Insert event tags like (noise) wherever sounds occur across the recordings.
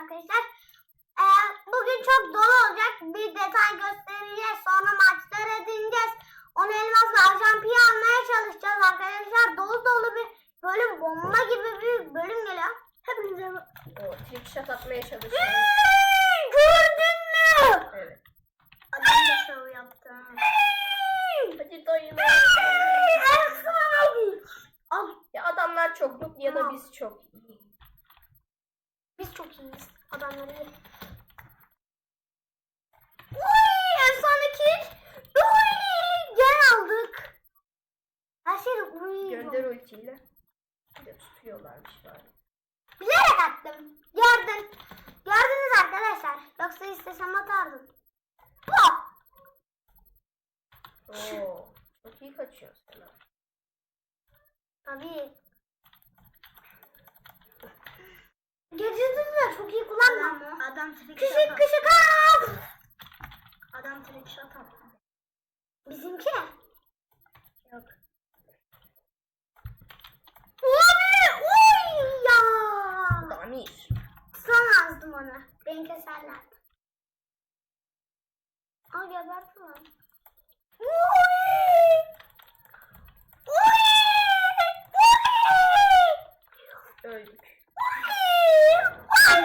arkadaşlar. Ee, bugün çok dolu olacak. Bir detay göstereceğiz. Sonra maçlar edineceğiz. Onu elmasla ajan piyi almaya çalışacağız arkadaşlar. Dolu dolu bir bölüm. Bomba gibi bir bölüm geliyor. Hepinize O trick shot atmaya çalışıyor. Hey, Gördün mü? Evet. Adam da şov yaptı. Hadi. Efsane. Al. Ya adamlar çokluk ya da biz çok iyi. Biz çok iyi. Uy, efsane kill. Uy, gel aldık. Her şey uy. Gönder ultiyle. Bir de tutuyorlarmış bari. Bilerek attım. Gördün. Gördünüz arkadaşlar. Yoksa istesem atardım. Hop. Oo. Çok iyi kaçıyorsun sen. ha. Tabii. Gadget'ı da çok iyi kullanmam mı? Adam trick Kışık kışık. Adam trick shot attı. Bizimki. Yok. Uy, uy ya. Damir. Son azdım onu. Beni keserler. Al gebertin onu. Uy! Uy! Uy! Öldük. Uy!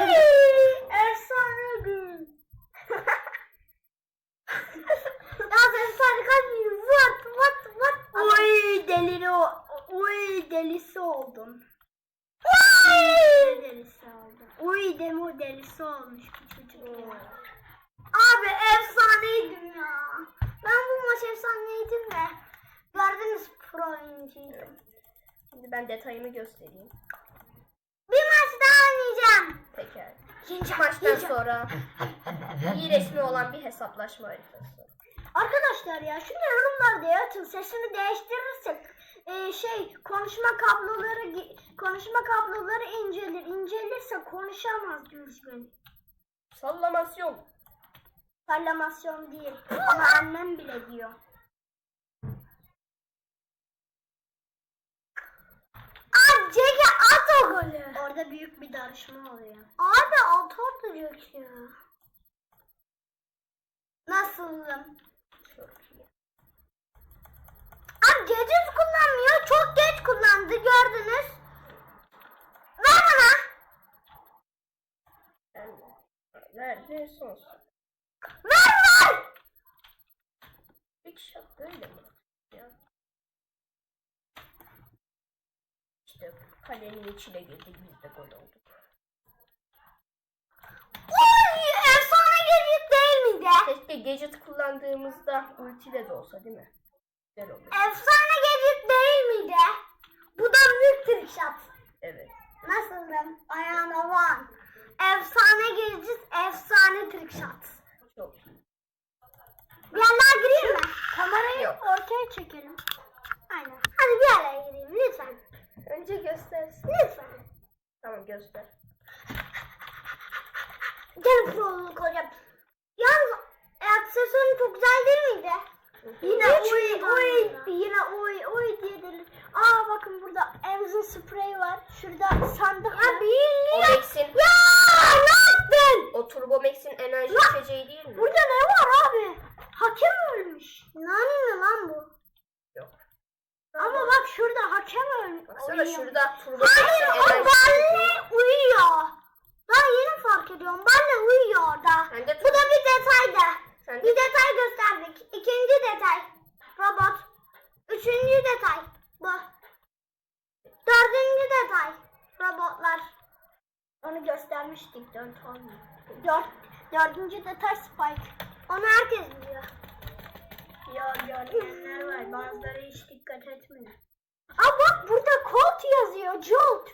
Uy! Efsane gün. Ya sen sarı kalbiyim. What? What? What? Uy deliri o. Uy delisi oldum. Uy! delisi oldum. Uy demo delisi olmuş bu çocuk ya. Abi efsaneydim ya. Ben bu maç efsaneydim de. Gördünüz pro oyuncuydum. Şimdi ben detayımı göstereyim. Bir maç daha oynayacağım. Teker. İkinci Maçtan sonra iyi resmi olan bir hesaplaşma haritası. Arkadaşlar ya şunu yorumlarda yatın sesini değiştirirsek e, şey konuşma kabloları konuşma kabloları incelir incelirse konuşamaz düzgün. Sallamasyon. Parlamasyon değil (gasps) ama annem bile diyor. Cege at o golü. Orada büyük bir darışma oluyor. Abi at atacak ya. Nasılım? Çok iyi. Abi gadget kullanmıyor. Çok geç kullandı gördünüz. Ver bana. Ben Nerede sonsuz? Ver ver. Trick shot böyle mi? Ya. İşte kalenin içine girdik biz de gol olduk. Uy, efsane gadget değil miydi? Keşke gadget kullandığımızda ultiyle de olsa değil mi? Güzel olur. Efsane gadget değil miydi? Bu da büyük trick shot. Evet. Nasıldım? Ayağına var. Efsane gadget, efsane trick shot. Çok iyi. Bir yerler gireyim mi? Kamerayı Yok. ortaya çekelim. Aynen. Hadi bir yerlere gireyim lütfen. Önce göstersin. Lütfen. Tamam göster. Gene proluk hocam. Yalnız e, aksesuarın çok güzel değil miydi? Yine Hiç uy iyi uy olmadı. yine uy uy diye delir. Aa bakın burada Amazon sprey var. Şurada sandık Ya var. O bilmiyorum. Max'in, Ya ne yaptın? o Turbo Max'in enerji Lan! içeceği değil mi? Burada ne var abi? Hakem ölmüş. Nani mi lan bu? Yok. Ama bak şurada hakem ölmüş. Baksana şurada Turbo Hayır o. Balle uyuyor. Ben yeni fark ediyorum. Balle uyuyor orada. De Bu da bir detaydı. Sen de Bir detay gösterdik. İkinci detay. Robot. Üçüncü detay. Bu. Dördüncü detay. Robotlar. Onu göstermiştik dört olmuyor. Dört, dördüncü detay Spike. Onu herkes biliyor. Ya görmeyenler var. Bazıları hiç dikkat etmiyor. Aa bak burada Colt yazıyor. Jolt.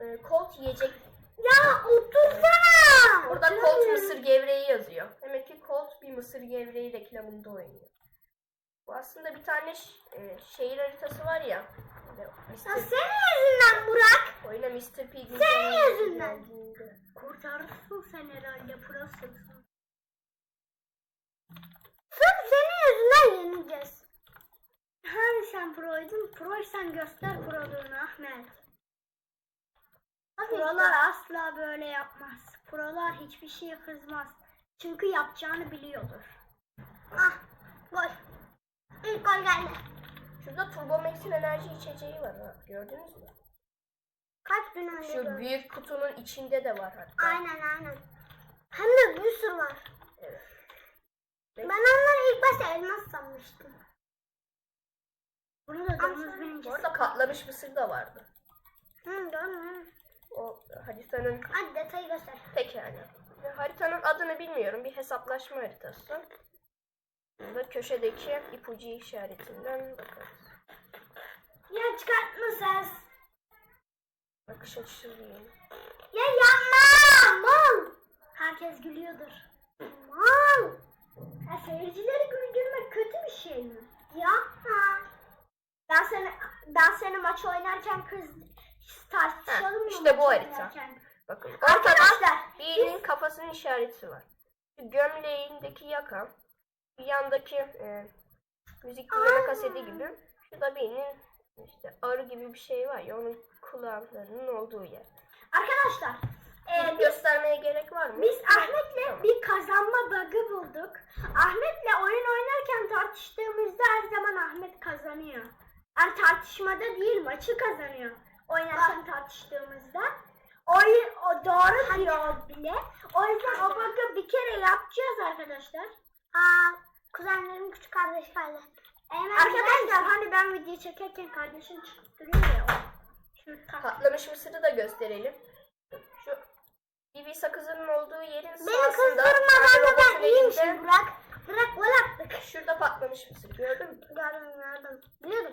e, Colt yiyecek. Ya otursana. Orada Colt mısır gevreği yazıyor. Demek ki Colt bir mısır gevreği reklamında oynuyor. Bu aslında bir tane ş- e, şehir haritası var ya. Böyle Ya Mr. senin yüzünden Burak. Oyuna Mr. Pig'in Senin yüzünden. Kurtarırsın sen herhalde prosun. Sırf senin yüzünden yeneceğiz. Hani sen proydun? Proysan göster proluğunu Ahmet. Tabii Prolar asla böyle yapmaz. Prolar hiçbir şeye kızmaz. Çünkü yapacağını biliyordur. Ah gol. İlk gol geldi. Şurada Turbo Max'in enerji içeceği var ha. Gördünüz mü? Kaç gün önce Şu gördüm. büyük kutunun içinde de var hatta. Aynen aynen. Hem de bir sürü var. Evet. Ben onları ilk başta elmas sanmıştım. Bunu da domuz Ama- birinci. Bu arada patlamış mısır da vardı. Hı. O haritanın Hadi detayı göster. pekala. Ve Haritanın adını bilmiyorum. Bir hesaplaşma haritası. Burada köşedeki ipucu işaretinden bakarız. Ya çıkartma ses. Bakış açısı. Ya yapma! Mal! Herkes gülüyordur. Mal! Ya seyircileri güldürmek kötü bir şey mi? Yapma! Ben seni ben seni maç oynarken kız tartışalım mı? işte bu harita. oynarken? Bakın ortada Arkadaşlar birinin kafasının işareti var. Şu gömleğindeki yakan, bir yandaki e, müzik dinleme kaseti gibi. Şurada birinin işte arı gibi bir şey var ya onun kulağlarının olduğu yer. arkadaşlar e, Gidip biz göstermeye gerek var mı? Biz Ahmet'le Tamam. bir kazanma bug'ı bulduk. Ahmet'le oyun oynarken tartıştığımızda her zaman Ahmet kazanıyor. Yani tartışmada değil maçı kazanıyor. Oynarken tartıştığımızda. Oyun, o doğru diyor bile. O yüzden o bug'ı bir kere yapacağız arkadaşlar. Aa, kuzenlerim küçük kardeş geldi. Eymen Arkadaşlar hani ben video çekerken kardeşim çıkıp duruyor ya. o. Tak. Patlamış mısırı da gösterelim. Şu BB sakızının olduğu yerin Beni sağsında kızdırmadan tane da ben şimdi Burak. Burak attık. Şurada patlamış mısır gördün mü? Gördüm gördüm. Biliyordum.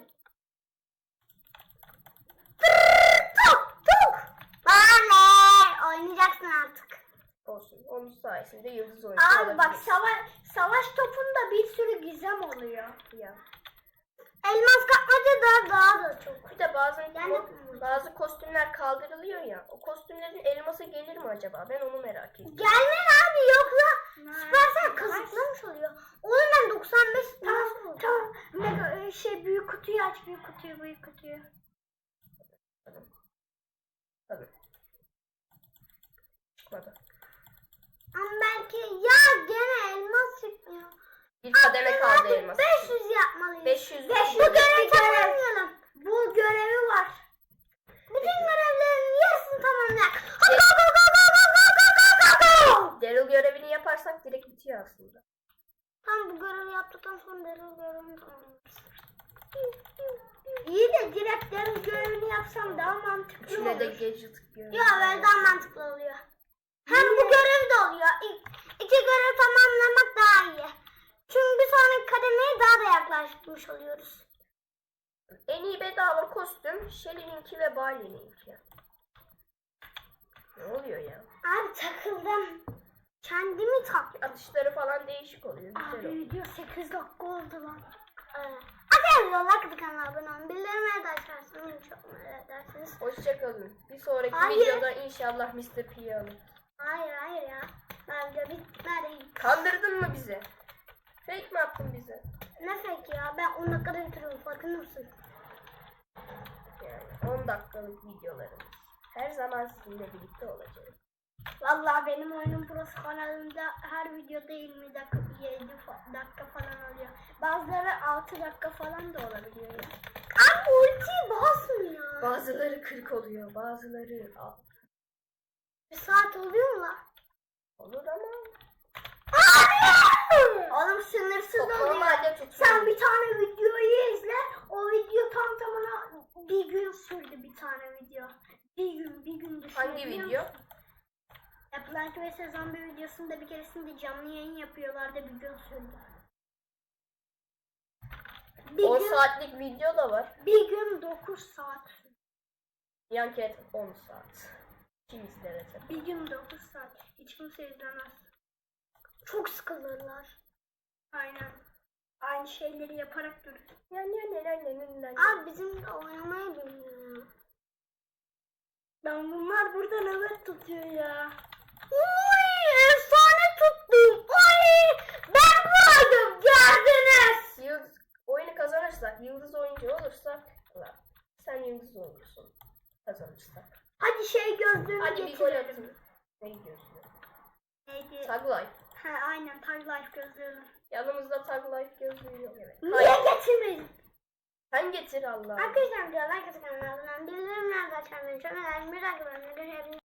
Oynayacaksın artık. Olsun. Onun sayesinde yıldız oyuncu Abi bak savaş, savaş topunda bir sürü gizem oluyor. Ya. Elmas kapmaca da daha da çok. Bir de bazı Yani- bazı kostümler kaldırılıyor ya. O kostümlerin elması gelir mi acaba? Ben onu merak ediyorum. Gelmen abi yoksa Süpersel kazıklamış oluyor. Oğlum ben 95 Tamam tamam. tamam. Mega, e, şey büyük kutuyu aç büyük kutuyu büyük kutuyu. Tabii. Ama belki ya gene elmas çıkmıyor. Bir kademe kaldı Hadi elması. 500 yapmalıyız. 500. 500 Bu görevi tamamlayalım. Bu görevi var. Bütün görevlerin yarısını tamamlayak. Go go go go go go go go go go. Daryl görevini yaparsak direkt bitiyor aslında. Tam bu görevi yaptıktan sonra derin görevini tamamlarız. İyi de direkt derin görevini yapsam daha mantıklı İçine de olur. gadget görevi. Ya böyle daha mantıklı oluyor. Hem bu görev de oluyor. İki görev tamamlamak daha iyi. Çünkü bir sonraki kademeye daha da yaklaşmış oluyoruz. En iyi bedava kostüm Shelly'ninki ve Barley'ninki. Ne oluyor ya? Abi takıldım. Kendimi tak. Atışları falan değişik oluyor. Güzel Abi oluyor. video 8 dakika oldu lan. Evet. Hadi videolar kanala abone olun. Bildirimleri de açarsınız. Çok merak edersiniz. Hoşçakalın. Bir sonraki Hayır. videoda inşallah Mr. P'yi alır. Hayır hayır ya. Ben bitmedi. Kandırdın mı bizi? Fake mi attın bize? Ne fake ya? Ben 10 dakikada bitiriyorum. Farkında mısın? Yani 10 dakikalık videolarımız. Her zaman sizinle birlikte olacağız. Vallahi benim oyunum burası kanalımda her videoda 20 dakika 7 fa- dakika falan oluyor. Bazıları 6 dakika falan da olabiliyor ya. Abi ultiyi basmıyor. Bazıları 40 oluyor, bazıları Aa, Bir saat oluyor mu lan? olur ama Oğlum sınırsız oluyor. Sen bir tane videoyu izle. O video tam tamına bir gün sürdü bir tane video. Bir gün bir gün sürdü. Hangi biliyor video? Ya Plant vs Zombie videosunda bir keresinde canlı yayın yapıyorlardı bir gün sürdü. Bir 10 gün, saatlik video da var. bir gün 9 saat sürdü. Yanket 10 saat. Kim izler acaba? Bir gün 9 saat. Hiç kimse izlemez. Çok sıkılırlar. Aynen. Aynı şeyleri yaparak durur. Yani yani yani yani yani. Abi bizim de oynamayı bilmiyor. Ben bunlar burada nöbet tutuyor ya. Uy efsane tuttum. Uy ben buradaydım geldiniz. Yıldız, oyunu kazanırsak, yıldız oyuncu olursak, sen yıldız oyuncusun. Kazanırsak. Hadi şey gözlüğünü Hadi bir gol getirelim. atın. Ne gidiyorsun? Neydi? Tag Life. Ha, aynen Tag Life gözlüğünü. Yanımızda Tag Life gözlüğü yok. Evet. Niye Hayır. getirmedin? Sen getir Allah. Arkadaşlar videolar kısık kanalından bildirimler de açmayı unutmayın. Bir dahaki bölümde görüşmek üzere.